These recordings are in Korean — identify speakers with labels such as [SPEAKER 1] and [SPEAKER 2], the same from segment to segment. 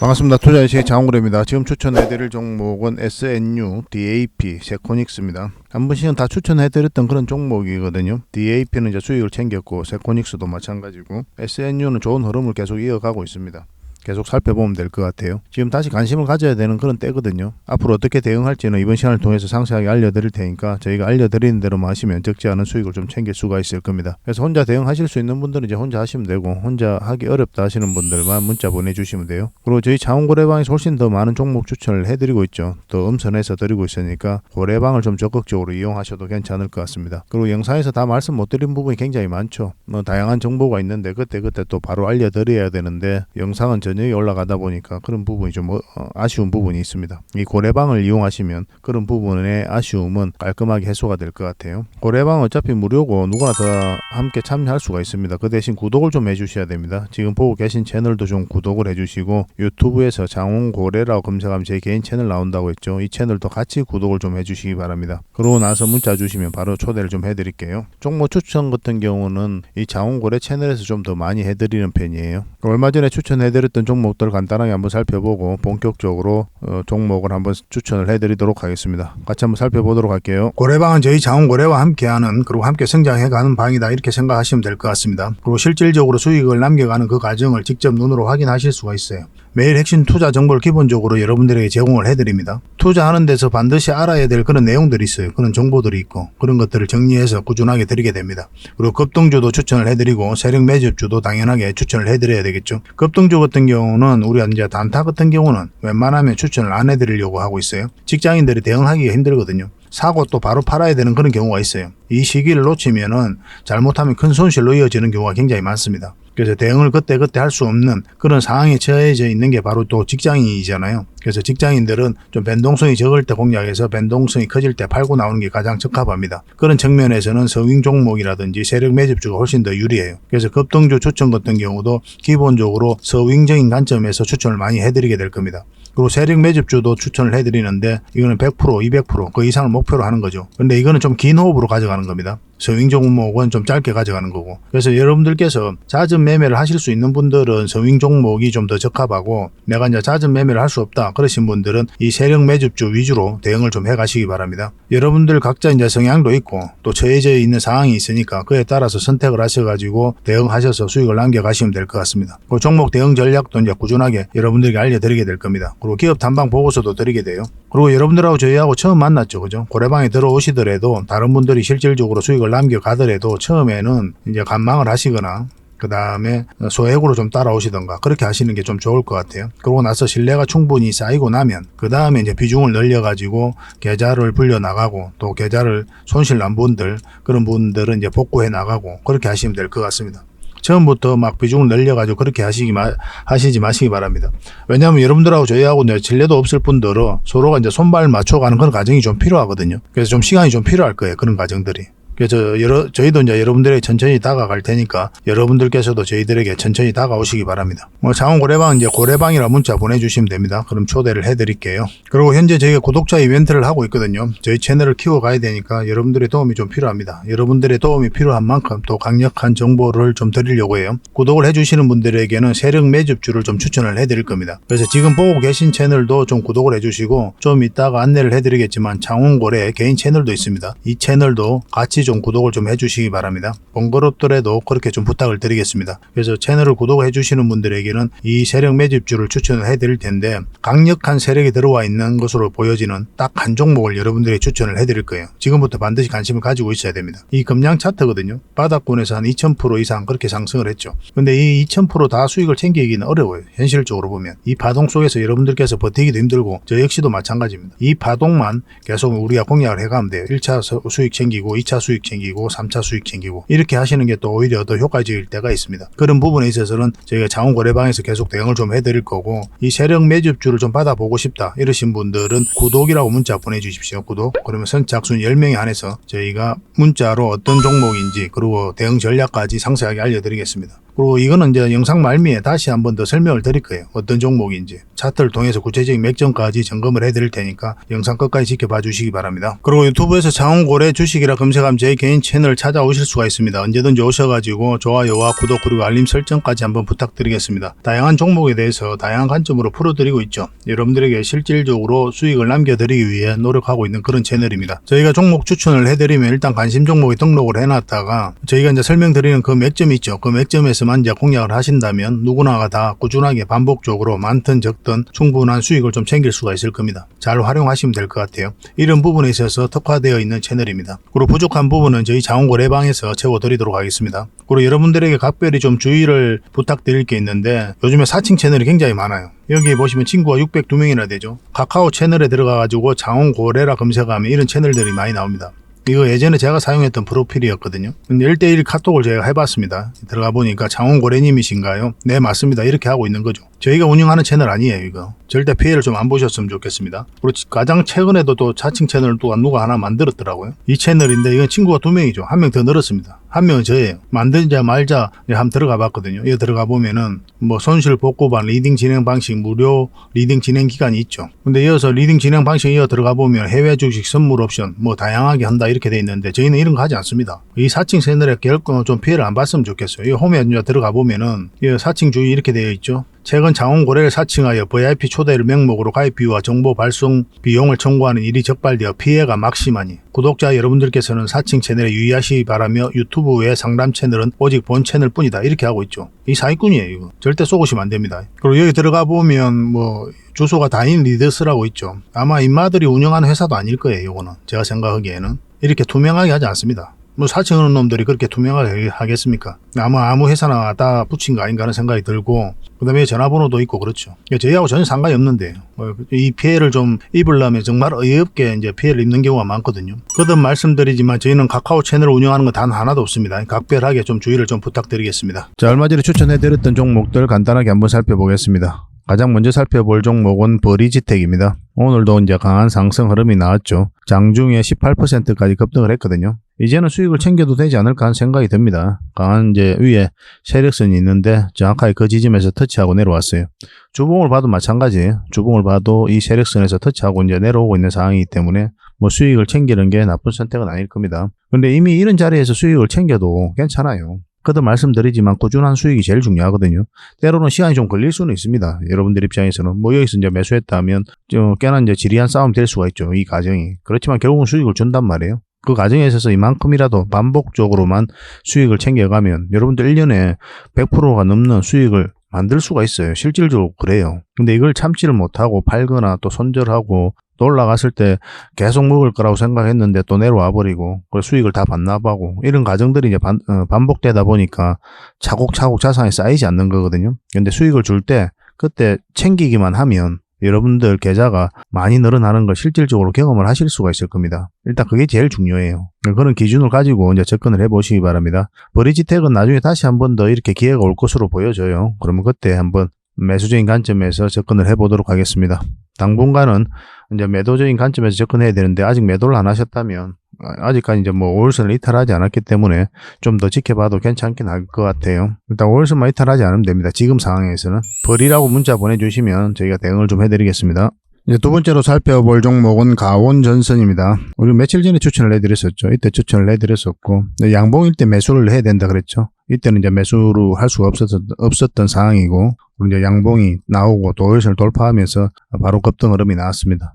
[SPEAKER 1] 반갑습니다. 투자의식 장훈래입니다. 지금 추천해드릴 종목은 SNU, DAP, 세코닉스입니다. 한 번씩은 다 추천해드렸던 그런 종목이거든요. DAP는 이제 수익을 챙겼고 세코닉스도 마찬가지고 SNU는 좋은 흐름을 계속 이어가고 있습니다. 계속 살펴보면 될 것 같아요. 지금 다시 관심을 가져야 되는 그런 때거든요. 앞으로 어떻게 대응할지는 이번 시간을 통해서 상세하게 알려드릴 테니까 저희가 알려드리는 대로만 하시면 적지 않은 수익을 좀 챙길 수가 있을 겁니다. 그래서 혼자 대응하실 수 있는 분들은 이제 혼자 하시면 되고 혼자 하기 어렵다 하시는 분들만 문자 보내주시면 돼요. 그리고 저희 자원고래방에서 훨씬 더 많은 종목 추천을 해드리고 있죠. 또 음선해서 드리고 있으니까 고래방을 좀 적극적으로 이용하셔도 괜찮을 것 같습니다. 그리고 영상에서 다 말씀 못 드린 부분이 굉장히 많죠. 뭐 다양한 정보가 있는데 그때 그때 또 바로 알려드려야 되는데 영상은 저녁에 올라가다 보니까 그런 부분이 좀 어, 아쉬운 부분이 있습니다. 이 고래방을 이용하시면 그런 부분의 아쉬움은 깔끔하게 해소가 될 것 같아요. 고래방 어차피 무료고 누구나 다 함께 참여할 수가 있습니다. 그 대신 구독을 좀 해주셔야 됩니다. 지금 보고 계신 채널도 좀 구독을 해주시고 유튜브에서 장원고래라고 검색하면 제 개인 채널 나온다고 했죠. 이 채널도 같이 구독을 좀 해주시기 바랍니다. 그러고 나서 문자 주시면 바로 초대를 좀 해드릴게요. 종목 추천 같은 경우는 이 장원고래 채널에서 좀 더 많이 해드리는 편이에요. 얼마 전에 추천해드렸던 종목들 간단하게 한번 살펴보고 본격적으로 어, 종목을 한번 추천을 해드리도록 하겠습니다. 같이 한번 살펴보도록 할게요. 고래방은 저희 장원고래와 함께하는 그리고 함께 성장해가는 방이다 이렇게 생각하시면 될 것 같습니다. 그리고 실질적으로 수익을 남겨가는 그 과정을 직접 눈으로 확인하실 수가 있어요. 매일 핵심 투자 정보를 기본적으로 여러분들에게 제공을 해드립니다. 투자하는 데서 반드시 알아야 될 그런 내용들이 있어요. 그런 정보들이 있고 그런 것들을 정리해서 꾸준하게 드리게 됩니다. 그리고 급등주도 추천을 해드리고 세력 매집주도 당연하게 추천을 해드려야 되겠죠. 급등주 같은 경우는 우리가 이제 단타 같은 경우는 웬만하면 추천을 안 해드리려고 하고 있어요. 직장인들이 대응하기가 힘들거든요. 사고 또 바로 팔아야 되는 그런 경우가 있어요. 이 시기를 놓치면은 잘못하면 큰 손실로 이어지는 경우가 굉장히 많습니다. 그래서 대응을 그때 그때 할 수 없는 그런 상황에 처해져 있는 게 바로 또 직장인이잖아요. 그래서 직장인들은 좀 변동성이 적을 때 공략해서 변동성이 커질 때 팔고 나오는 게 가장 적합합니다. 그런 측면에서는 서윙 종목이라든지 세력 매집주가 훨씬 더 유리해요. 그래서 급등주 추천 같은 경우도 기본적으로 서윙적인 관점에서 추천을 많이 해드리게 될 겁니다. 그리고 세력 매집주도 추천을 해드리는데 이거는 100% 200%그 이상을 목표로 하는 거죠. 근데 이거는 좀 긴 호흡으로 가져가는 겁니다. 서윙 종목은 좀 짧게 가져가는 거고. 그래서 여러분들께서 잦은 매매를 하실 수 있는 분들은 서윙 종목이 좀 더 적합하고 내가 이제 낮은 매매를 할 수 없다 그러신 분들은 이 세력 매집주 위주로 대응을 좀 해 가시기 바랍니다. 여러분들 각자 이제 성향도 있고 또 처해져 있는 상황이 있으니까 그에 따라서 선택을 하셔 가지고 대응하셔서 수익을 남겨 가시면 될 것 같습니다. 그 종목 대응 전략도 이제 꾸준하게 여러분들에게 알려드리게 될 겁니다. 그리고 기업 탐방 보고서도 드리게 돼요. 그리고 여러분들하고 저희하고 처음 만났죠, 그죠? 고래방에 들어오시더라도 다른 분들이 실질적으로 수익을 남겨가더라도 처음에는 이제 관망을 하시거나 그 다음에 소액으로 좀 따라오시던가 그렇게 하시는 게 좀 좋을 것 같아요. 그러고 나서 신뢰가 충분히 쌓이고 나면 그 다음에 이제 비중을 늘려가지고 계좌를 불려 나가고 또 계좌를 손실 난 분들 그런 분들은 이제 복구해 나가고 그렇게 하시면 될 것 같습니다. 처음부터 막 비중을 늘려가지고 그렇게 하시기 마, 하시지 마시기 바랍니다. 왜냐하면 여러분들하고 저희하고 이제 진례도 없을 뿐더러 서로가 이제 손발 맞춰가는 그런 과정이 좀 필요하거든요. 그래서 좀 시간이 좀 필요할 거예요. 그런 과정들이. 그래서 여러, 저희도 이제 여러분들에게 천천히 다가갈 테니까 여러분들께서도 저희들에게 천천히 다가오시기 바랍니다. 뭐 장원 고래방 이제 고래방이라 문자 보내주시면 됩니다. 그럼 초대를 해드릴게요. 그리고 현재 저희가 구독자 이벤트를 하고 있거든요. 저희 채널을 키워가야 되니까 여러분들의 도움이 좀 필요합니다. 여러분들의 도움이 필요한 만큼 또 강력한 정보를 좀 드리려고 해요. 구독을 해주시는 분들에게는 세력 매집주를 좀 추천을 해드릴 겁니다. 그래서 지금 보고 계신 채널도 좀 구독을 해주시고 좀 이따가 안내를 해드리겠지만 장원고래 개인 채널도 있습니다. 이 채널도 같이 좀 구독을 좀 해주시기 바랍니다. 번거롭더라도 그렇게 좀 부탁을 드리겠습니다. 그래서 채널을 구독해 주시는 분들에게는 이 세력 매집주를 추천을 해드릴 텐데 강력한 세력이 들어와 있는 것으로 보여지는 딱 한 종목을 여러분들이 추천을 해드릴 거예요. 지금부터 반드시 관심을 가지고 있어야 됩니다. 이 금량 차트거든요. 바닥권에서 한 2000% 이상 그렇게 상승을 했죠. 근데 이 2000%다 수익을 챙기기는 어려워요. 현실적으로 보면. 이 파동 속에서 여러분들께서 버티기도 힘들고 저 역시도 마찬가지입니다. 이 파동만 계속 우리가 공략을 해가면 돼요. 1차 수익 챙기고 2차 수익 챙기고 3차 수익 챙기고 이렇게 하시는 게 또 오히려 더 효과적일 때가 있습니다. 그런 부분에 있어서는 저희가 자원거래방에서 계속 대응을 좀 해드릴 거고 이 세력 매집주를 좀 받아보고 싶다 이러신 분들은 구독이라고 문자 보내주십시오. 구독 그러면 선착순 10명에 한해서 저희가 문자로 어떤 종목인지 그리고 대응 전략까지 상세하게 알려드리겠습니다. 그리고 이거는 이제 영상 말미에 다시 한번 더 설명을 드릴 거예요. 어떤 종목인지. 차트를 통해서 구체적인 맥점까지 점검을 해드릴 테니까 영상 끝까지 지켜봐 주시기 바랍니다. 그리고 유튜브에서 장원고래 주식이라 검색하면 제 개인 채널 찾아오실 수가 있습니다. 언제든지 오셔가지고 좋아요와 구독 그리고 알림 설정까지 한번 부탁드리겠습니다. 다양한 종목에 대해서 다양한 관점으로 풀어드리고 있죠. 여러분들에게 실질적으로 수익을 남겨드리기 위해 노력하고 있는 그런 채널입니다. 저희가 종목 추천을 해드리면 일단 관심 종목에 등록을 해놨다가 저희가 이제 설명드리는 그 맥점 있죠. 그 맥점에서 만 이제 공략을 하신다면 누구나가 다 꾸준하게 반복적으로 많든 적든 충분한 수익을 좀 챙길 수가 있을 겁니다. 잘 활용하시면 될 것 같아요. 이런 부분에 있어서 특화되어 있는 채널입니다. 그리고 부족한 부분은 저희 자원고래방에서 채워드리도록 하겠습니다. 그리고 여러분들에게 각별히 좀 주의를 부탁드릴 게 있는데 요즘에 사칭 채널이 굉장히 많아요. 여기 보시면 친구가 602명이나 되죠. 카카오 채널에 들어가가지고 장원고래라 검색하면 이런 채널들이 많이 나옵니다. 이거 예전에 제가 사용했던 프로필이었거든요. 근데 1대1 카톡을 제가 해봤습니다. 들어가 보니까 장원 고래님이신가요? 네, 맞습니다. 이렇게 하고 있는 거죠. 저희가 운영하는 채널 아니에요, 이거. 절대 피해를 좀 안 보셨으면 좋겠습니다. 그리고 가장 최근에도 또 자칭 채널을 또 누가 하나 만들었더라고요. 이 채널인데 이건 친구가 두 명이죠. 한 명 더 늘었습니다. 한 명은 저예요. 만들자 말자 한번 들어가 봤거든요. 여기 들어가 보면은 뭐 손실 복구반 리딩 진행 방식 무료 리딩 진행 기간이 있죠. 근데 이어서 리딩 진행 방식 이어 들어가 보면 해외 주식 선물 옵션 뭐 다양하게 한다 이렇게 돼 있는데 저희는 이런 거 하지 않습니다. 이 사칭 채널에 결코 좀 피해를 안 봤으면 좋겠어요. 이 홈에 들어가 보면은 이 사칭 주의 이렇게 되어 있죠. 최근 장원고래를 사칭하여 VIP 초대를 명목으로 가입비와 정보 발송 비용을 청구하는 일이 적발되어 피해가 막심하니 구독자 여러분들께서는 사칭 채널에 유의하시기 바라며 유튜브 외 상담 채널은 오직 본 채널 뿐이다 이렇게 하고 있죠. 이 사기꾼이에요. 이거. 절대 쏘고시면 안 됩니다. 그리고 여기 들어가 보면 뭐 주소가 다인 리더스라고 있죠. 아마 인마들이 운영하는 회사도 아닐 거예요. 이거는 제가 생각하기에는 이렇게 투명하게 하지 않습니다. 뭐 사칭하는 놈들이 그렇게 투명하게 하겠습니까? 아마 아무 회사나 다 붙인 거 아닌가 하는 생각이 들고 그 다음에 전화번호도 있고 그렇죠. 저희하고 전혀 상관이 없는데 뭐이 피해를 좀 입으려면 정말 어이없게 이제 피해를 입는 경우가 많거든요. 거듭 말씀드리지만 저희는 카카오 채널을 운영하는 건단 하나도 없습니다. 각별하게 좀 주의를 좀 부탁드리겠습니다. 자 얼마 전에 추천해드렸던 종목들 간단하게 한번 살펴보겠습니다. 가장 먼저 살펴볼 종목은 버리지텍입니다. 오늘도 이제 강한 상승 흐름이 나왔죠. 장중에 18%까지 급등을 했거든요. 이제는 수익을 챙겨도 되지 않을까 하는 생각이 듭니다. 강한 이제 위에 세력선이 있는데 정확하게 그 지점에서 터치하고 내려왔어요. 주봉을 봐도 마찬가지예요. 주봉을 봐도 이 세력선에서 터치하고 이제 내려오고 있는 상황이기 때문에 뭐 수익을 챙기는 게 나쁜 선택은 아닐 겁니다. 근데 이미 이런 자리에서 수익을 챙겨도 괜찮아요. 그도 말씀드리지만 꾸준한 수익이 제일 중요하거든요. 때로는 시간이 좀 걸릴 수는 있습니다. 여러분들 입장에서는 뭐 여기서 이제 매수했다면 좀 꽤나 이제 지리한 싸움 될 수가 있죠. 이 과정이. 그렇지만 결국은 수익을 준단 말이에요. 그 과정에 있어서 이만큼이라도 반복적으로만 수익을 챙겨가면 여러분들 1년에 100%가 넘는 수익을 만들 수가 있어요. 실질적으로 그래요. 근데 이걸 참지를 못하고 팔거나 또 손절하고 또 올라갔을 때 계속 먹을 거라고 생각했는데 또 내려와 버리고 그 수익을 다 반납하고 이런 과정들이 이제 반, 어, 반복되다 보니까 차곡차곡 자산이 쌓이지 않는 거거든요. 근데 수익을 줄 때 그때 챙기기만 하면 여러분들 계좌가 많이 늘어나는 걸 실질적으로 경험을 하실 수가 있을 겁니다. 일단 그게 제일 중요해요. 그런 기준을 가지고 이제 접근을 해 보시기 바랍니다. 브리지텍은 나중에 다시 한 번 더 이렇게 기회가 올 것으로 보여져요. 그러면 그때 한번 매수적인 관점에서 접근을 해 보도록 하겠습니다. 당분간은 이제 매도적인 관점에서 접근해야 되는데 아직 매도를 안 하셨다면 아직까지 이제 뭐 5월선을 이탈하지 않았기 때문에 좀 더 지켜봐도 괜찮긴 할 것 같아요. 일단 5월선만 이탈하지 않으면 됩니다. 지금 상황에서는 벌이라고 문자 보내주시면 저희가 대응을 좀 해드리겠습니다. 이제 두 번째로 살펴볼 종목은 가온전선입니다. 우리 며칠 전에 추천을 해드렸었죠. 이때 추천을 해드렸었고 양봉일 때 매수를 해야 된다 그랬죠. 이때는 이제 매수를 할 수가 없었던, 없었던 상황이고 이제 양봉이 나오고 도일선을 돌파하면서 바로 급등 흐름이 나왔습니다.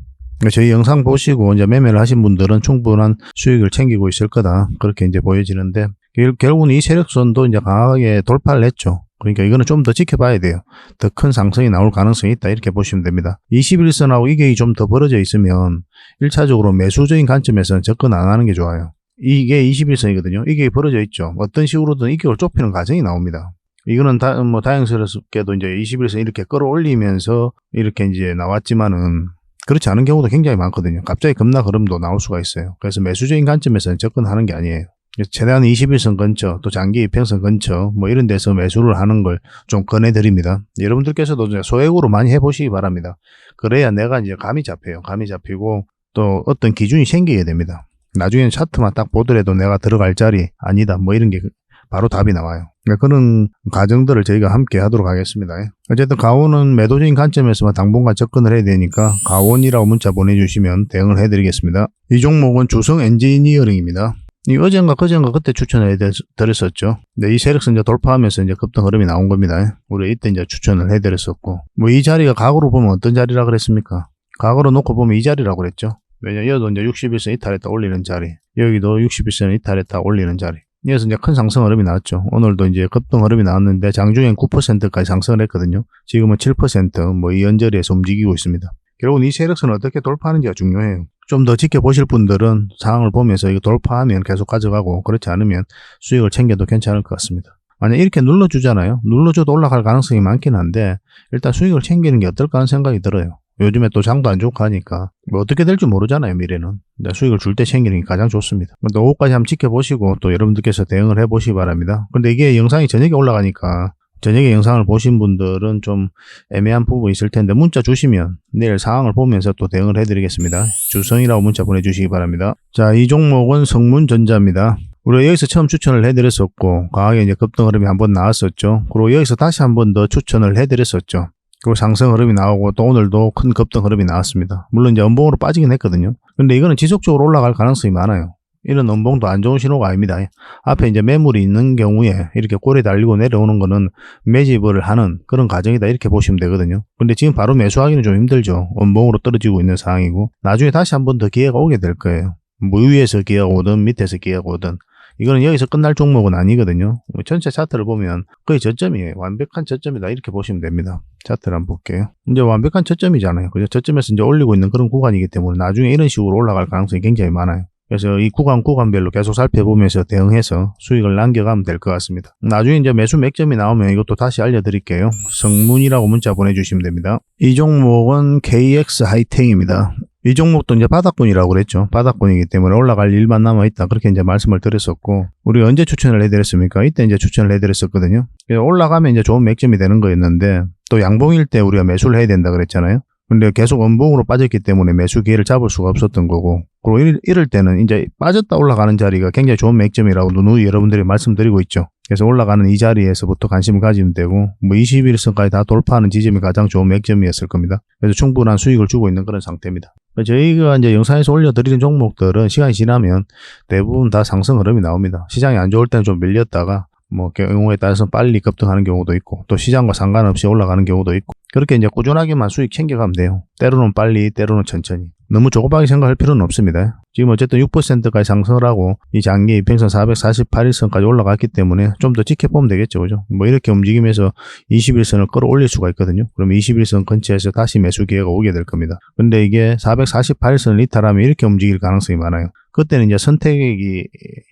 [SPEAKER 1] 저희 영상 보시고 이제 매매를 하신 분들은 충분한 수익을 챙기고 있을 거다. 그렇게 이제 보여지는데 결, 결국은 이 세력선도 이제 강하게 돌파를 했죠. 그러니까 이거는 좀 더 지켜봐야 돼요. 더 큰 상승이 나올 가능성이 있다. 이렇게 보시면 됩니다. 21선하고 이게 좀 더 벌어져 있으면 1차적으로 매수적인 관점에서는 접근 안 하는 게 좋아요. 이게 21선이거든요. 이게 벌어져 있죠. 어떤 식으로든 이격을 좁히는 과정이 나옵니다. 이거는 다, 뭐, 다행스럽게도 이제 21선 이렇게 끌어올리면서 이렇게 이제 나왔지만은 그렇지 않은 경우도 굉장히 많거든요. 갑자기 급락 흐름도 나올 수가 있어요. 그래서 매수적인 관점에서는 접근하는 게 아니에요. 최대한 21선 근처, 또 장기 이평선 근처, 뭐 이런 데서 매수를 하는 걸 좀 권해드립니다. 여러분들께서도 소액으로 많이 해보시기 바랍니다. 그래야 내가 이제 감이 잡혀요. 감이 잡히고 또 어떤 기준이 생기게 됩니다. 나중에 차트만 딱 보더라도 내가 들어갈 자리 아니다. 뭐 이런 게 바로 답이 나와요. 그러니까 그런 과정들을 저희가 함께 하도록 하겠습니다. 어쨌든 가온은 매도적인 관점에서만 당분간 접근을 해야 되니까 가온이라고 문자 보내주시면 대응을 해드리겠습니다. 이 종목은 주성 엔지니어링입니다. 이 어젠가 그젠가 그때 추천해 드렸었죠. 근데 이 세력선 이제 돌파하면서 이제 급등 흐름이 나온 겁니다. 우리 이때 이제 추천을 해 드렸었고 뭐 이 자리가 각으로 보면 어떤 자리라 그랬습니까? 각으로 놓고 보면 이 자리라고 그랬죠. 왜냐 여기도 이제 61선 이탈했다 올리는 자리 여기도 61선 이탈했다 올리는 자리 여기서 이제 큰 상승 흐름이 나왔죠. 오늘도 이제 급등 흐름이 나왔는데 장중엔 9%까지 상승을 했거든요. 지금은 7%뭐 이 연저리에서 움직이고 있습니다. 결국은 이 세력선을 어떻게 돌파하는지가 중요해요. 좀 더 지켜보실 분들은 상황을 보면서 이거 돌파하면 계속 가져가고 그렇지 않으면 수익을 챙겨도 괜찮을 것 같습니다. 만약 이렇게 눌러주잖아요. 눌러줘도 올라갈 가능성이 많긴 한데 일단 수익을 챙기는 게 어떨까 하는 생각이 들어요. 요즘에 또 장도 안 좋고 하니까 뭐 어떻게 될지 모르잖아요 미래는. 근데 수익을 줄 때 챙기는 게 가장 좋습니다. 오후까지 한번 지켜보시고 또 여러분들께서 대응을 해보시기 바랍니다. 근데 이게 영상이 저녁에 올라가니까 저녁에 영상을 보신 분들은 좀 애매한 부분이 있을 텐데 문자 주시면 내일 상황을 보면서 또 대응을 해드리겠습니다. 주성이라고 문자 보내주시기 바랍니다. 자 이 종목은 성문전자입니다. 우리가 여기서 처음 추천을 해드렸었고 강하게 이제 급등 흐름이 한번 나왔었죠. 그리고 여기서 다시 한번 더 추천을 해드렸었죠 그리고 상승 흐름이 나오고 또 오늘도 큰 급등 흐름이 나왔습니다. 물론 이제 연봉으로 빠지긴 했거든요. 근데 이거는 지속적으로 올라갈 가능성이 많아요. 이런 연봉도 안 좋은 신호가 아닙니다. 앞에 이제 매물이 있는 경우에 이렇게 꼬리 달리고 내려오는 거는 매집을 하는 그런 과정이다 이렇게 보시면 되거든요. 근데 지금 바로 매수하기는 좀 힘들죠. 연봉으로 떨어지고 있는 상황이고 나중에 다시 한 번 더 기회가 오게 될 거예요. 뭐 위에서 기회가 오든 밑에서 기회가 오든 이거는 여기서 끝날 종목은 아니거든요. 뭐 전체 차트를 보면 거의 저점이에요. 완벽한 저점이다. 이렇게 보시면 됩니다. 차트를 한번 볼게요. 이제 완벽한 저점이잖아요. 그죠? 저점에서 이제 올리고 있는 그런 구간이기 때문에 나중에 이런 식으로 올라갈 가능성이 굉장히 많아요. 그래서 이 구간 구간별로 계속 살펴보면서 대응해서 수익을 남겨가면 될 것 같습니다. 나중에 이제 매수 맥점이 나오면 이것도 다시 알려드릴게요. 성문이라고 문자 보내주시면 됩니다. 이 종목은 KX 하이텍입니다. 이 종목도 이제 바닥권이라고 그랬죠. 바닥권이기 때문에 올라갈 일만 남아있다. 그렇게 이제 말씀을 드렸었고, 우리 언제 추천을 해드렸습니까? 이때 이제 추천을 해드렸었거든요. 올라가면 이제 좋은 맥점이 되는 거였는데, 또 양봉일 때 우리가 매수를 해야 된다 그랬잖아요. 근데 계속 원봉으로 빠졌기 때문에 매수 기회를 잡을 수가 없었던 거고 그리고 이럴, 때는 이제 빠졌다 올라가는 자리가 굉장히 좋은 맥점이라고 누누이 여러분들이 말씀드리고 있죠. 그래서 올라가는 이 자리에서부터 관심을 가지면 되고 뭐 21선까지 다 돌파하는 지점이 가장 좋은 맥점이었을 겁니다. 그래서 충분한 수익을 주고 있는 그런 상태입니다. 저희가 이제 영상에서 올려드리는 종목들은 시간이 지나면 대부분 다 상승 흐름이 나옵니다. 시장이 안 좋을 때는 좀 밀렸다가 뭐 경우에 따라서 빨리 급등하는 경우도 있고 또 시장과 상관없이 올라가는 경우도 있고 그렇게 이제 꾸준하게만 수익 챙겨가면 돼요. 때로는 빨리 때로는 천천히 너무 조급하게 생각할 필요는 없습니다. 지금 어쨌든 6%까지 상승을 하고 이 장기 이평선 448일선까지 올라갔기 때문에 좀 더 지켜보면 되겠죠. 그죠? 뭐 이렇게 움직이면서 21선을 끌어올릴 수가 있거든요. 그러면 21선 근처에서 다시 매수 기회가 오게 될 겁니다. 근데 이게 448선을 이탈하면 이렇게 움직일 가능성이 많아요. 그때는 이제 선택이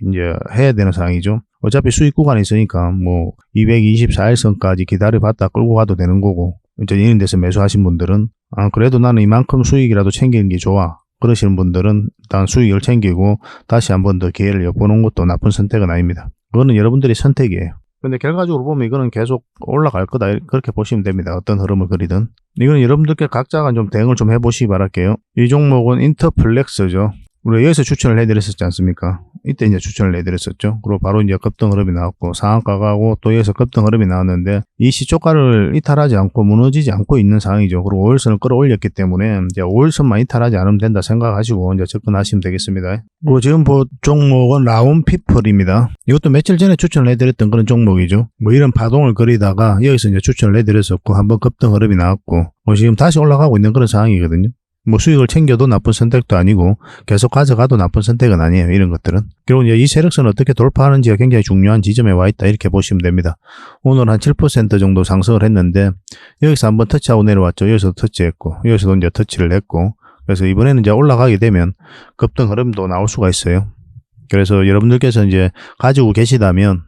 [SPEAKER 1] 이제 해야 되는 상황이죠. 어차피 수익 구간이 있으니까 뭐 224일선까지 기다려봤다 끌고 가도 되는 거고 이제 이런 데서 매수하신 분들은 아 그래도 나는 이만큼 수익이라도 챙기는 게 좋아 그러시는 분들은 일단 수익을 챙기고 다시 한 번 더 기회를 엿보는 것도 나쁜 선택은 아닙니다. 그거는 여러분들의 선택이에요. 근데 결과적으로 보면 이거는 계속 올라갈 거다 그렇게 보시면 됩니다. 어떤 흐름을 그리든 이거는 여러분들께 각자가 좀 대응을 좀 해보시기 바랄게요. 이 종목은 인터플렉스죠. 우리가 여기서 추천을 해드렸었지 않습니까? 이때 이제 추천을 해드렸었죠. 그리고 바로 이제 급등 흐름이 나왔고 상한가 가고 또 여기서 급등 흐름이 나왔는데 이 시초가를 이탈하지 않고 무너지지 않고 있는 상황이죠. 그리고 5일선을 끌어올렸기 때문에 이제 5일선만 이탈하지 않으면 된다 생각하시고 이제 접근하시면 되겠습니다. 그리고 지금 보 종목은 라운피플입니다. 이것도 며칠 전에 추천을 해드렸던 그런 종목이죠. 뭐 이런 파동을 그리다가 여기서 이제 추천을 해드렸었고 한번 급등 흐름이 나왔고 뭐 지금 다시 올라가고 있는 그런 상황이거든요. 뭐 수익을 챙겨도 나쁜 선택도 아니고 계속 가져가도 나쁜 선택은 아니에요. 이런 것들은. 결국 이 세력선 어떻게 돌파하는지가 굉장히 중요한 지점에 와 있다. 이렇게 보시면 됩니다. 오늘 한 7% 정도 상승을 했는데 여기서 한번 터치하고 내려왔죠. 여기서도 터치했고 여기서도 이제 터치를 했고 그래서 이번에는 이제 올라가게 되면 급등 흐름도 나올 수가 있어요. 그래서 여러분들께서 이제 가지고 계시다면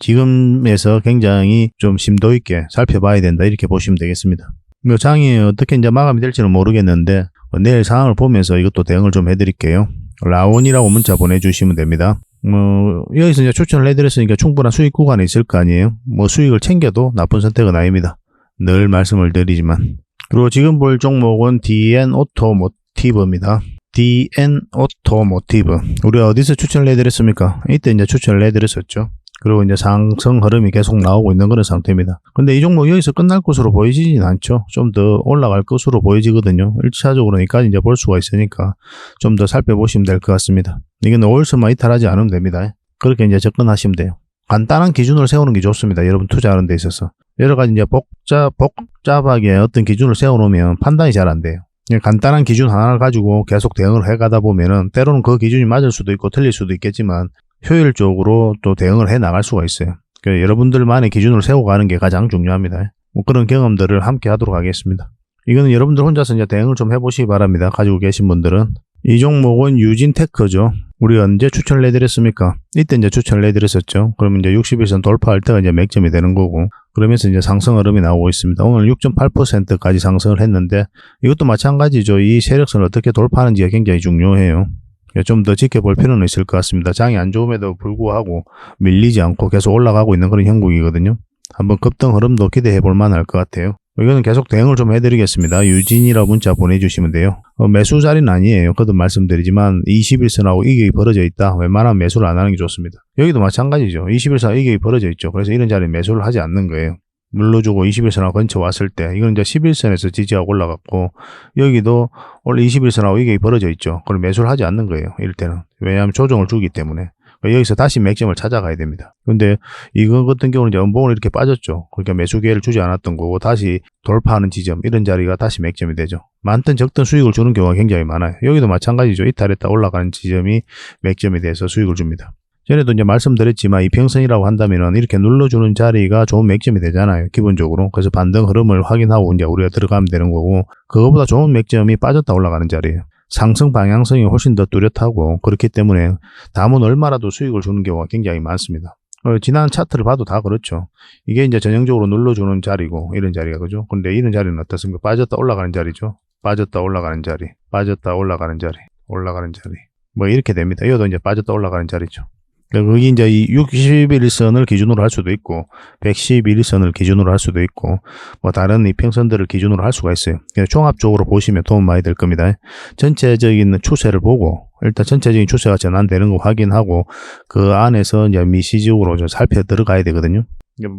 [SPEAKER 1] 지금에서 굉장히 좀 심도 있게 살펴봐야 된다. 이렇게 보시면 되겠습니다. 뭐 장이 어떻게 이제 마감이 될지는 모르겠는데 내일 상황을 보면서 이것도 대응을 좀 해드릴게요. 라온이라고 문자 보내주시면 됩니다. 뭐 여기서 이제 추천을 해드렸으니까 충분한 수익 구간이 있을 거 아니에요. 뭐 수익을 챙겨도 나쁜 선택은 아닙니다. 늘 말씀을 드리지만 그리고 지금 볼 종목은 DN 오토모티브입니다. DN 오토모티브 우리가 어디서 추천을 해드렸습니까? 이때 이제 추천을 해드렸었죠. 그리고 이제 상승 흐름이 계속 나오고 있는 그런 상태입니다. 근데 이 종목 여기서 끝날 것으로 보이지는 않죠. 좀 더 올라갈 것으로 보여지거든요. 1차적으로 여기까지 이제 볼 수가 있으니까 좀 더 살펴보시면 될 것 같습니다. 이건 월수만 이탈하지 않으면 됩니다. 그렇게 이제 접근하시면 돼요. 간단한 기준을 세우는 게 좋습니다. 여러분 투자하는 데 있어서. 여러 가지 이제 복잡, 복잡하게 어떤 기준을 세워놓으면 판단이 잘 안 돼요. 간단한 기준 하나를 가지고 계속 대응을 해가다 보면은 때로는 그 기준이 맞을 수도 있고 틀릴 수도 있겠지만 효율적으로 또 대응을 해 나갈 수가 있어요. 그러니까 여러분들만의 기준을 세워가는 게 가장 중요합니다. 뭐 그런 경험들을 함께 하도록 하겠습니다. 이거는 여러분들 혼자서 이제 대응을 좀 해보시기 바랍니다. 가지고 계신 분들은. 이 종목은 유진테크죠. 우리 언제 추천을 해드렸습니까? 이때 이제 추천을 해드렸었죠. 그러면 이제 60일선 돌파할 때가 이제 맥점이 되는 거고, 그러면서 이제 상승 흐름이 나오고 있습니다. 오늘 6.8%까지 상승을 했는데, 이것도 마찬가지죠. 이 세력선을 어떻게 돌파하는지가 굉장히 중요해요. 좀 더 지켜볼 필요는 있을 것 같습니다. 장이 안 좋음에도 불구하고 밀리지 않고 계속 올라가고 있는 그런 형국이거든요. 한번 급등 흐름도 기대해 볼 만할 것 같아요. 이거는 계속 대응을 좀 해드리겠습니다. 유진이라 문자 보내주시면 돼요. 어, 매수 자리는 아니에요. 거듭 말씀드리지만 21선하고 이격이 벌어져 있다. 웬만하면 매수를 안 하는 게 좋습니다. 여기도 마찬가지죠. 21선 이격이 벌어져 있죠. 그래서 이런 자리에 매수를 하지 않는 거예요. 눌러주고 21선하고 근처 왔을 때 이건 이제 11선에서 지지하고 올라갔고 여기도 원래 21선하고 이격이 벌어져 있죠. 그걸 매수를 하지 않는 거예요. 이럴 때는. 왜냐하면 조정을 주기 때문에. 그러니까 여기서 다시 맥점을 찾아가야 됩니다. 근데 이거 같은 경우는 이제 연봉을 이렇게 빠졌죠. 그러니까 매수 기회를 주지 않았던 거고 다시 돌파하는 지점 이런 자리가 다시 맥점이 되죠. 많든 적든 수익을 주는 경우가 굉장히 많아요. 여기도 마찬가지죠. 이탈했다 올라가는 지점이 맥점이 돼서 수익을 줍니다. 전에도 이제 말씀드렸지만 이 평선이라고 한다면은 이렇게 눌러주는 자리가 좋은 맥점이 되잖아요. 기본적으로. 그래서 반등 흐름을 확인하고 이제 우리가 들어가면 되는 거고 그거보다 좋은 맥점이 빠졌다 올라가는 자리예요. 상승 방향성이 훨씬 더 뚜렷하고 그렇기 때문에 다음은 얼마라도 수익을 주는 경우가 굉장히 많습니다. 어, 지난 차트를 봐도 다 그렇죠. 이게 이제 전형적으로 눌러주는 자리고 이런 자리가 그죠. 근데 이런 자리는 어떻습니까? 빠졌다 올라가는 자리죠. 빠졌다 올라가는 자리, 빠졌다 올라가는 자리, 올라가는 자리. 뭐 이렇게 됩니다. 이것도 이제 빠졌다 올라가는 자리죠. 그러니까 거기 이제 이 61선을 기준으로 할 수도 있고 111선을 기준으로 할 수도 있고 뭐 다른 이평선들을 기준으로 할 수가 있어요. 종합적으로 보시면 도움 많이 될 겁니다. 전체적인 추세를 보고 일단 전체적인 추세가 전환되는 거 확인하고 그 안에서 이제 미시적으로 좀 살펴 들어가야 되거든요.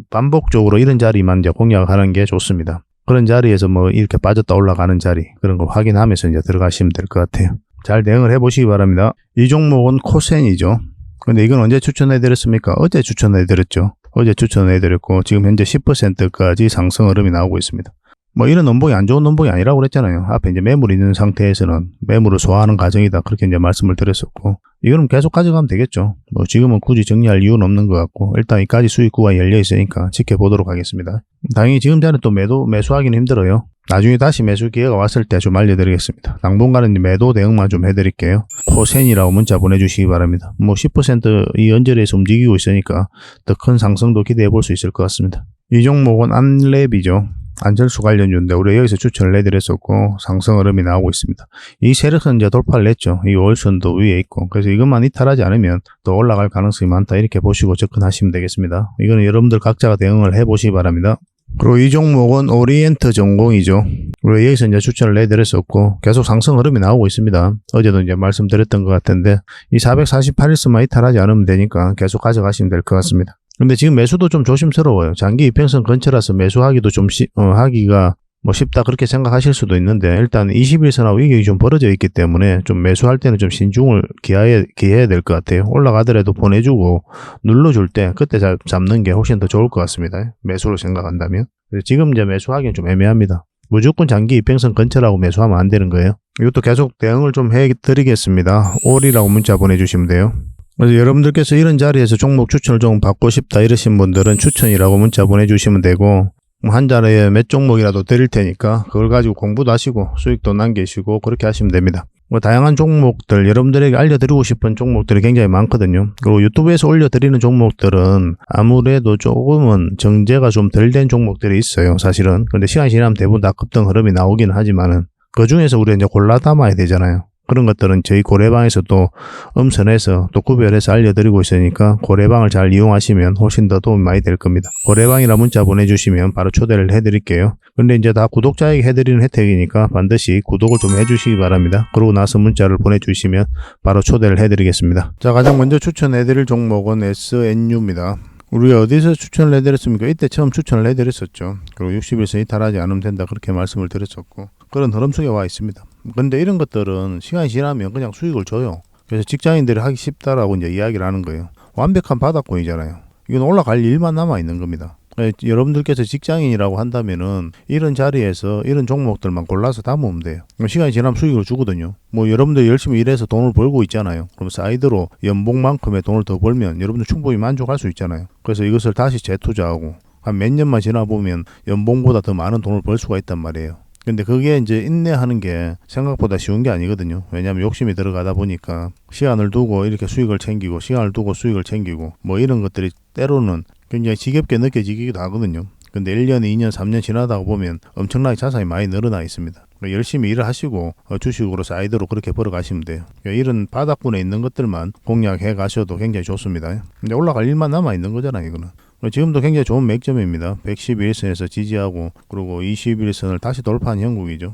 [SPEAKER 1] 반복적으로 이런 자리만 이제 공략하는 게 좋습니다. 그런 자리에서 뭐 이렇게 빠졌다 올라가는 자리 그런 걸 확인하면서 이제 들어가시면 될 것 같아요. 잘 대응을 해보시기 바랍니다. 이 종목은 코센이죠. 근데 이건 언제 추천해 드렸습니까? 어제 추천해 드렸죠. 어제 추천해 드렸고 지금 현재 10%까지 상승 흐름이 나오고 있습니다. 뭐 이런 원봉이 안 좋은 원봉이 아니라고 그랬잖아요. 앞에 이제 매물이 있는 상태에서는 매물을 소화하는 과정이다. 그렇게 이제 말씀을 드렸었고 이거는 계속 가져가면 되겠죠. 뭐 지금은 굳이 정리할 이유는 없는 것 같고 일단 이까지 수익구가 열려 있으니까 지켜보도록 하겠습니다. 당연히 지금 자는 또 매도 매수하기는 힘들어요. 나중에 다시 매수 기회가 왔을 때 좀 알려드리겠습니다. 당분간은 매도 대응만 좀 해드릴게요. 코센이라고 문자 보내주시기 바랍니다. 뭐 10%이 연절에서 움직이고 있으니까 더 큰 상승도 기대해 볼 수 있을 것 같습니다. 이 종목은 안랩이죠. 안철수 관련주인데 우리가 여기서 추천을 해드렸었고 상승 흐름이 나오고 있습니다. 이 세력선 이제 돌파를 했죠. 이 월선도 위에 있고 그래서 이것만 이탈하지 않으면 또 올라갈 가능성이 많다 이렇게 보시고 접근하시면 되겠습니다. 이거는 여러분들 각자가 대응을 해보시기 바랍니다. 그리고 이 종목은 오리엔트 전공이죠. 우리 여기서 이제 추천을 해드렸었고 계속 상승 흐름이 나오고 있습니다. 어제도 이제 말씀드렸던 것 같은데 이 448일선만 이탈하지 않으면 되니까 계속 가져가시면 될 것 같습니다. 근데 지금 매수도 좀 조심스러워요. 장기 이평선 근처라서 매수하기도 좀 시, 어, 하기가 뭐 쉽다 그렇게 생각하실 수도 있는데 일단 21선하고 이격이 좀 벌어져 있기 때문에 좀 매수할 때는 좀 신중을 기해야, 기해야 될 것 같아요. 올라가더라도 보내주고 눌러줄 때 그때 잡, 잡는 게 훨씬 더 좋을 것 같습니다. 매수로 생각한다면. 지금 이제 매수하기는 좀 애매합니다. 무조건 장기 이평선 근처라고 매수하면 안 되는 거예요. 이것도 계속 대응을 좀 해드리겠습니다. 올이라고 문자 보내주시면 돼요. 그래서 여러분들께서 이런 자리에서 종목 추천을 좀 받고 싶다 이러신 분들은 추천이라고 문자 보내주시면 되고 뭐 한 자리에 몇 종목이라도 드릴 테니까 그걸 가지고 공부도 하시고 수익도 남기시고 그렇게 하시면 됩니다. 뭐 다양한 종목들 여러분들에게 알려드리고 싶은 종목들이 굉장히 많거든요. 그리고 유튜브에서 올려드리는 종목들은 아무래도 조금은 정제가 좀 덜 된 종목들이 있어요. 사실은. 근데 시간이 지나면 대부분 다 급등 흐름이 나오긴 하지만은 그 중에서 우리가 이제 골라 담아야 되잖아요. 그런 것들은 저희 고래방에서 또 음선해서 또 구별해서 알려드리고 있으니까 고래방을 잘 이용하시면 훨씬 더 도움이 많이 될 겁니다. 고래방이라 문자 보내주시면 바로 초대를 해드릴게요. 근데 이제 다 구독자에게 해드리는 혜택이니까 반드시 구독을 좀 해주시기 바랍니다. 그러고 나서 문자를 보내주시면 바로 초대를 해드리겠습니다. 자, 가장 먼저 추천해드릴 종목은 SNU입니다. 우리가 어디서 추천을 해드렸습니까? 이때 처음 추천을 해드렸었죠. 그리고 60일선 이탈하지 않으면 된다 그렇게 말씀을 드렸었고 그런 흐름 속에 와 있습니다. 근데 이런 것들은 시간이 지나면 그냥 수익을 줘요. 그래서 직장인들이 하기 쉽다라고 이제 이야기를 하는 거예요. 완벽한 바닥권이잖아요. 이건 올라갈 일만 남아 있는 겁니다. 예, 여러분들께서 직장인이라고 한다면은 이런 자리에서 이런 종목들만 골라서 담으면 돼요. 시간이 지나면 수익을 주거든요. 뭐 여러분들 열심히 일해서 돈을 벌고 있잖아요. 그럼 사이드로 연봉만큼의 돈을 더 벌면 여러분들 충분히 만족할 수 있잖아요. 그래서 이것을 다시 재투자하고 한 몇 년만 지나 보면 연봉보다 더 많은 돈을 벌 수가 있단 말이에요. 근데 그게 이제 인내하는 게 생각보다 쉬운 게 아니거든요. 왜냐하면 욕심이 들어가다 보니까 시간을 두고 이렇게 수익을 챙기고 시간을 두고 수익을 챙기고 뭐 이런 것들이 때로는 굉장히 지겹게 느껴지기도 하거든요. 근데 1년, 2년, 3년 지나다 보면 엄청나게 자산이 많이 늘어나 있습니다. 그러니까 열심히 일을 하시고 어, 주식으로 사이드로 그렇게 벌어 가시면 돼요. 그러니까 이런 바닥권에 있는 것들만 공략해 가셔도 굉장히 좋습니다. 근데 올라갈 일만 남아 있는 거잖아요, 이거는. 지금도 굉장히 좋은 맥점입니다. 111선에서 지지하고 그리고 21선을 다시 돌파한 형국이죠.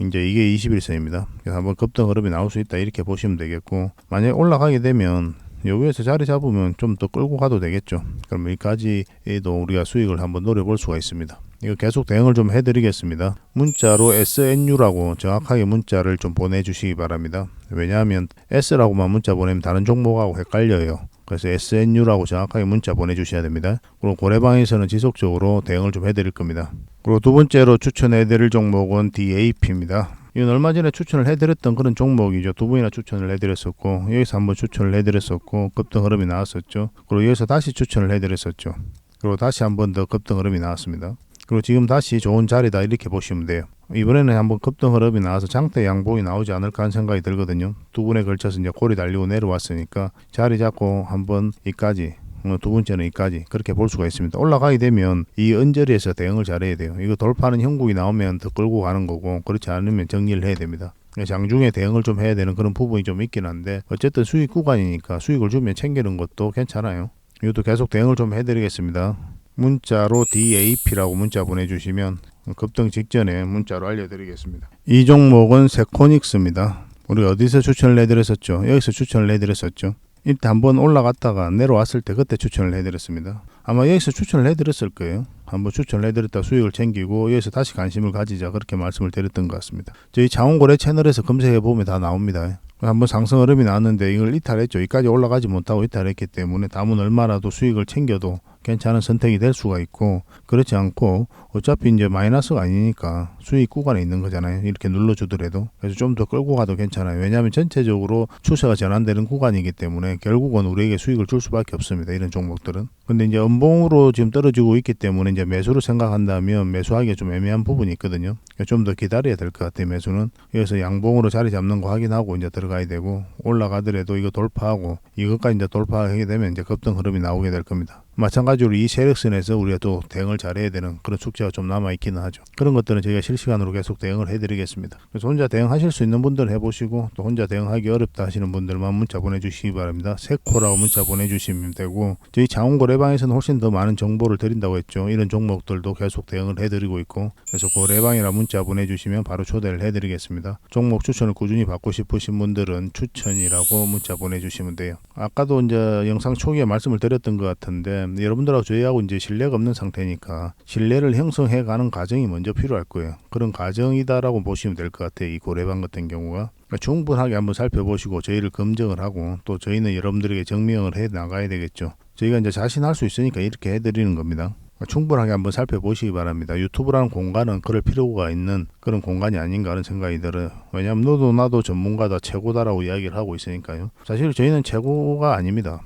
[SPEAKER 1] 이제 이게 21선입니다. 그래서 한번 급등 흐름이 나올 수 있다 이렇게 보시면 되겠고 만약에 올라가게 되면 여기에서 자리 잡으면 좀 더 끌고 가도 되겠죠. 그럼 여기까지도 우리가 수익을 한번 노려볼 수가 있습니다. 이거 계속 대응을 좀 해드리겠습니다. 문자로 SNU라고 정확하게 문자를 좀 보내주시기 바랍니다. 왜냐하면 S라고만 문자 보내면 다른 종목하고 헷갈려요. 그래서 SNU라고 정확하게 문자 보내주셔야 됩니다. 그리고 고래방에서는 지속적으로 대응을 좀 해드릴 겁니다. 그리고 두 번째로 추천해드릴 종목은 DAP입니다. 이건 얼마 전에 추천을 해드렸던 그런 종목이죠. 두 분이나 추천을 해드렸었고 여기서 한번 추천을 해드렸었고 급등 흐름이 나왔었죠. 그리고 여기서 다시 추천을 해드렸었죠. 그리고 다시 한 번 더 급등 흐름이 나왔습니다. 그리고 지금 다시 좋은 자리다 이렇게 보시면 돼요. 이번에는 한번 급등 흐름이 나와서 장대 양봉이 나오지 않을까 하는 생각이 들거든요. 두 분에 걸쳐서 이제 골이 달리고 내려왔으니까 자리 잡고 한번 이까지 어, 두 번째는 이까지 그렇게 볼 수가 있습니다. 올라가게 되면 이 언저리에서 대응을 잘해야 돼요. 이거 돌파하는 형국이 나오면 더 끌고 가는 거고 그렇지 않으면 정리를 해야 됩니다. 장중에 대응을 좀 해야 되는 그런 부분이 좀 있긴 한데 어쨌든 수익 구간이니까 수익을 주면 챙기는 것도 괜찮아요. 이것도 계속 대응을 좀 해드리겠습니다. 문자로 DAP라고 문자 보내주시면 급등 직전에 문자로 알려드리겠습니다. 이 종목은 세코닉스입니다. 우리 어디서 추천을 해드렸었죠? 여기서 추천을 해드렸었죠. 이때 한번 올라갔다가 내려왔을 때 그때 추천을 해드렸습니다. 아마 여기서 추천을 해드렸을 거예요. 한번 추천을 해드렸다 수익을 챙기고 여기서 다시 관심을 가지자 그렇게 말씀을 드렸던 것 같습니다. 저희 장원고래 채널에서 검색해 보면 다 나옵니다. 한번 상승 흐름이 나왔는데 이걸 이탈했죠. 여기까지 올라가지 못하고 이탈했기 때문에 다음은 얼마라도 수익을 챙겨도 괜찮은 선택이 될 수가 있고 그렇지 않고 어차피 이제 마이너스가 아니니까 수익 구간에 있는 거잖아요. 이렇게 눌러주더라도 그래서 좀 더 끌고 가도 괜찮아요. 왜냐하면 전체적으로 추세가 전환되는 구간이기 때문에 결국은 우리에게 수익을 줄 수밖에 없습니다. 이런 종목들은. 근데 이제 음봉으로 지금 떨어지고 있기 때문에 이제 매수를 생각한다면 매수하기가 좀 애매한 부분이 있거든요. 좀 더 기다려야 될 것 같아요. 매수는. 그래서 양봉으로 자리 잡는 거 확인하고 이제 들어가야 되고 올라가더라도 이거 돌파하고 이것까지 이제 돌파하게 되면 이제 급등 흐름이 나오게 될 겁니다. 마찬가지로 이 세력선에서 우리가 또 대응을 잘해야 되는 그런 숙제가 좀 남아 있기는 하죠. 그런 것들은 저희가 실시간으로 계속 대응을 해드리겠습니다. 그래서 혼자 대응하실 수 있는 분들 해보시고 또 혼자 대응하기 어렵다 하시는 분들만 문자 보내주시기 바랍니다. 세코라고 문자 보내주시면 되고 저희 장원고래방에서는 훨씬 더 많은 정보를 드린다고 했죠. 이런 종목들도 계속 대응을 해드리고 있고 그래서 고래방이라 문자 보내주시면 바로 초대를 해드리겠습니다. 종목 추천을 꾸준히 받고 싶으신 분들은 추천이라고 문자 보내주시면 돼요. 아까도 이제 영상 초기에 말씀을 드렸던 것 같은데 여러분들하고 저희하고 이제 신뢰가 없는 상태니까 신뢰를 형성해 가는 과정이 먼저 필요할 거예요. 그런 과정이다라고 보시면 될 것 같아요. 이 고래방 같은 경우가. 그러니까 충분하게 한번 살펴보시고 저희를 검증을 하고 또 저희는 여러분들에게 증명을 해 나가야 되겠죠. 저희가 이제 자신할 수 있으니까 이렇게 해드리는 겁니다. 그러니까 충분하게 한번 살펴보시기 바랍니다. 유튜브라는 공간은 그럴 필요가 있는 그런 공간이 아닌가 하는 생각이 들어요. 왜냐하면 너도 나도 전문가다 최고다라고 이야기를 하고 있으니까요. 사실 저희는 최고가 아닙니다.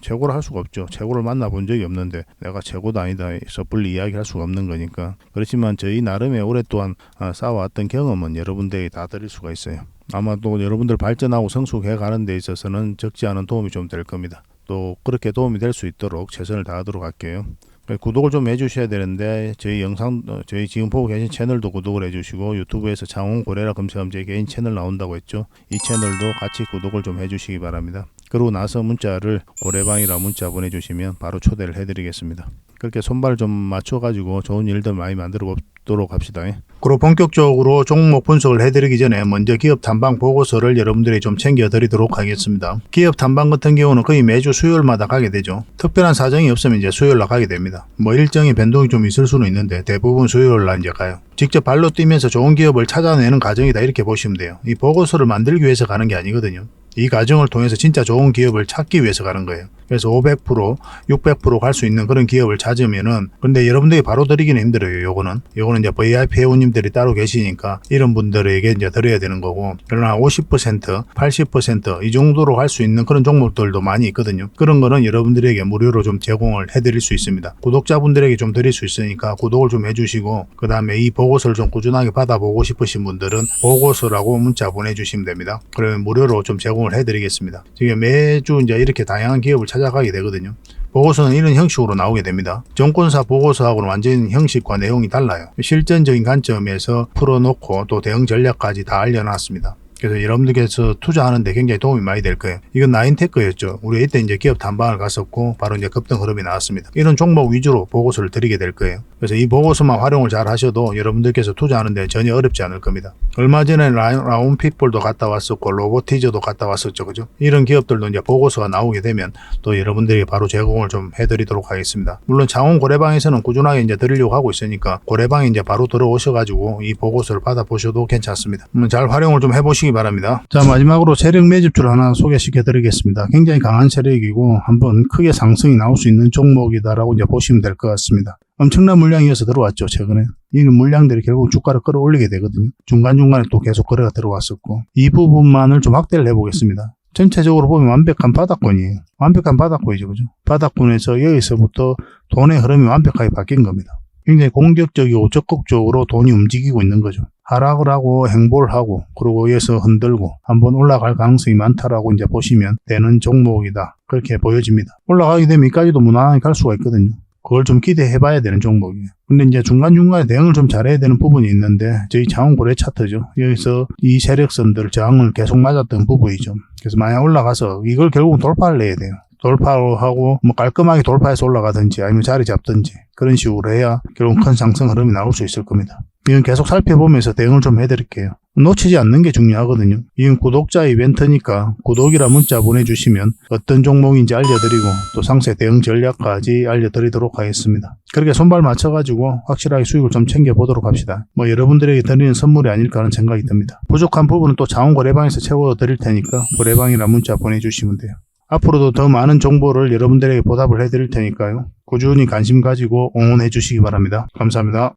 [SPEAKER 1] 최고를 할 수가 없죠. 최고를 만나본 적이 없는데 내가 최고도 아니다 섣불리 이야기할 수가 없는 거니까. 그렇지만 저희 나름의 오랫동안 쌓아왔던 경험은 여러분들에게 다 드릴 수가 있어요. 아마 또 여러분들 발전하고 성숙해 가는 데 있어서는 적지 않은 도움이 좀 될 겁니다. 또 그렇게 도움이 될 수 있도록 최선을 다하도록 할게요. 구독을 좀 해주셔야 되는데 저희 영상 어, 저희 지금 보고 계신 채널도 구독을 해주시고 유튜브에서 장원 고래라 검색하면 제 개인 채널 나온다고 했죠. 이 채널도 같이 구독을 좀 해주시기 바랍니다. 그러고 나서 문자를 고래방이라 문자 보내주시면 바로 초대를 해드리겠습니다. 그렇게 손발 좀 맞춰가지고 좋은 일들 많이 만들어 보도록 합시다. 그리고 본격적으로 종목 분석을 해드리기 전에 먼저 기업 탐방 보고서를 여러분들이 좀 챙겨드리도록 하겠습니다. 기업 탐방 같은 경우는 거의 매주 수요일마다 가게 되죠. 특별한 사정이 없으면 이제 수요일날 가게 됩니다. 뭐 일정의 변동이 좀 있을 수는 있는데 대부분 수요일날 이제 가요. 직접 발로 뛰면서 좋은 기업을 찾아내는 과정이다 이렇게 보시면 돼요. 이 보고서를 만들기 위해서 가는 게 아니거든요. 이 과정을 통해서 진짜 좋은 기업을 찾기 위해서 가는 거예요. 그래서 500%, 600%갈 수 있는 그런 기업을 찾으면은 근데 여러분들이 바로 드리기는 힘들어요. 요거는 요거는 이제 VIP 회원님 들이 따로 계시니까 이런 분들에게 이제 드려야 되는 거고 그러나 50%, 80%이 정도로 갈수 있는 그런 종목들도 많이 있거든요. 그런 거는 여러분들에게 무료로 좀 제공을 해드릴 수 있습니다. 구독자분들에게 좀 드릴 수 있으니까 구독을 좀 해주시고 그 다음에 이 보고서를 좀 꾸준하게 받아보고 싶으신 분들은 보고서라고 문자 보내주시면 됩니다. 그러면 무료로 좀 제공을 해드리겠습니다. 지금 매주 이제 이렇게 다양한 기업을 찾아가게 되거든요. 보고서는 이런 형식으로 나오게 됩니다. 정권사 보고서하고는 완전 형식과 내용이 달라요. 실전적인 관점에서 풀어놓고 또 대응 전략까지 다 알려놨습니다. 그래서 여러분들께서 투자하는데 굉장히 도움이 많이 될 거예요. 이건 나인테크였죠. 우리 이때 이제 기업 탐방을 갔었고 바로 이제 급등 흐름이 나왔습니다. 이런 종목 위주로 보고서를 드리게 될 거예요. 그래서 이 보고서만 활용을 잘 하셔도 여러분들께서 투자하는데 전혀 어렵지 않을 겁니다. 얼마 전에 라, 운핏볼도 갔다 왔었고 로보티저도 갔다 왔었죠. 그죠? 이런 기업들도 이제 보고서가 나오게 되면 또 여러분들이 바로 제공을 좀 해드리도록 하겠습니다. 물론 장원 고래방에서는 꾸준하게 이제 드리려고 하고 있으니까 고래방에 이제 바로 들어오셔가지고 이 보고서를 받아보셔도 괜찮습니다. 음, 잘 활용을 좀 해보시기 바랍니다. 자 마지막으로 세력 매집줄 하나 소개시켜 드리겠습니다. 굉장히 강한 세력이고 한번 크게 상승이 나올 수 있는 종목이다라고 이제 보시면 될 것 같습니다. 엄청난 물량이어서 들어왔죠 최근에. 이 물량들이 결국 주가를 끌어올리게 되거든요. 중간중간에 또 계속 거래가 들어왔었고. 이 부분만을 좀 확대를 해보겠습니다. 전체적으로 보면 완벽한 바닥권이에요. 완벽한 바닥권이죠 그죠? 바닥권에서 여기서부터 돈의 흐름이 완벽하게 바뀐 겁니다. 굉장히 공격적이고 적극적으로 돈이 움직이고 있는 거죠 하락을 하고 행보를 하고 그리고 여기서 흔들고 한번 올라갈 가능성이 많다라고 이제 보시면 되는 종목이다 그렇게 보여집니다 올라가게 되면 이까지도 무난하게 갈 수가 있거든요 그걸 좀 기대해 봐야 되는 종목이에요. 근데 이제 중간중간에 대응을 좀 잘해야 되는 부분이 있는데 저희 장원 고래 차트죠. 여기서 이 세력선들 저항을 계속 맞았던 부분이죠. 그래서 만약 올라가서 이걸 결국 돌파를 내야 돼요. 돌파를 하고 뭐 깔끔하게 돌파해서 올라가든지 아니면 자리 잡든지 그런 식으로 해야 결국 큰 상승 흐름이 나올 수 있을 겁니다. 이건 계속 살펴보면서 대응을 좀 해드릴게요. 놓치지 않는 게 중요하거든요. 이건 구독자 이벤트니까 구독이라 문자 보내주시면 어떤 종목인지 알려드리고 또 상세 대응 전략까지 알려드리도록 하겠습니다. 그렇게 손발 맞춰가지고 확실하게 수익을 좀 챙겨보도록 합시다. 뭐 여러분들에게 드리는 선물이 아닐까 하는 생각이 듭니다. 부족한 부분은 또 자원 거래방에서 채워 드릴 테니까 거래방이라 문자 보내주시면 돼요. 앞으로도 더 많은 정보를 여러분들에게 보답을 해드릴 테니까요. 꾸준히 관심 가지고 응원해 주시기 바랍니다. 감사합니다.